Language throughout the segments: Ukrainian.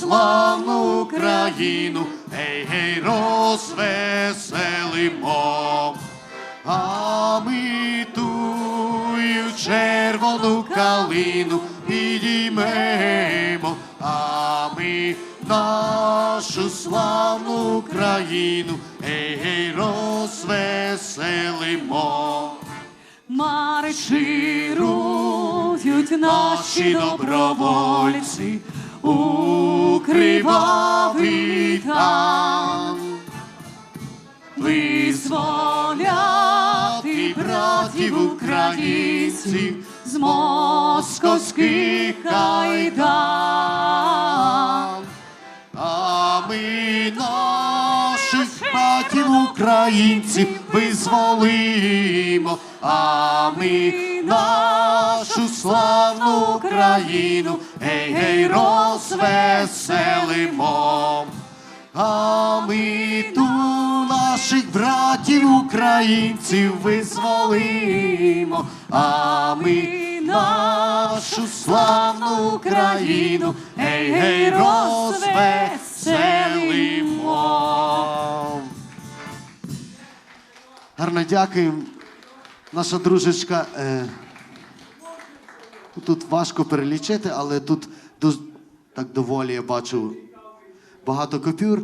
Славну Україну, гей, гей, розвеселимо. А ми тую червону калину підіймемо, а ми нашу славну Україну, гей, гей, розвеселимо. Марширують наші добровольці у кривавий там. Визволяти братів українців з московських кайдан. А ми наших братів українців визволимо, а ми нашу славну Україну, гей, гей, розвеселимо. А ми ту наших братів українців визволимо, а ми нашу славну Україну, гей, гей, розвеселимо. Гарно дякуємо. Наша дружечка. Е, тут важко перелічити, але тут так доволі я бачу багато купюр.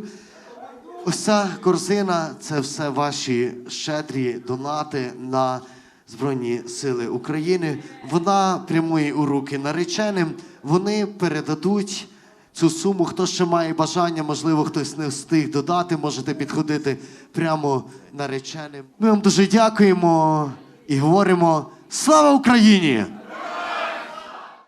Ось ця корзина це все ваші щедрі донати на Збройні Сили України. Вона прямує у руки нареченим. Вони передадуть цю суму. Хто ще має бажання, можливо, хтось не встиг додати, можете підходити прямо нареченим. Ми вам дуже дякуємо і говоримо: слава Україні!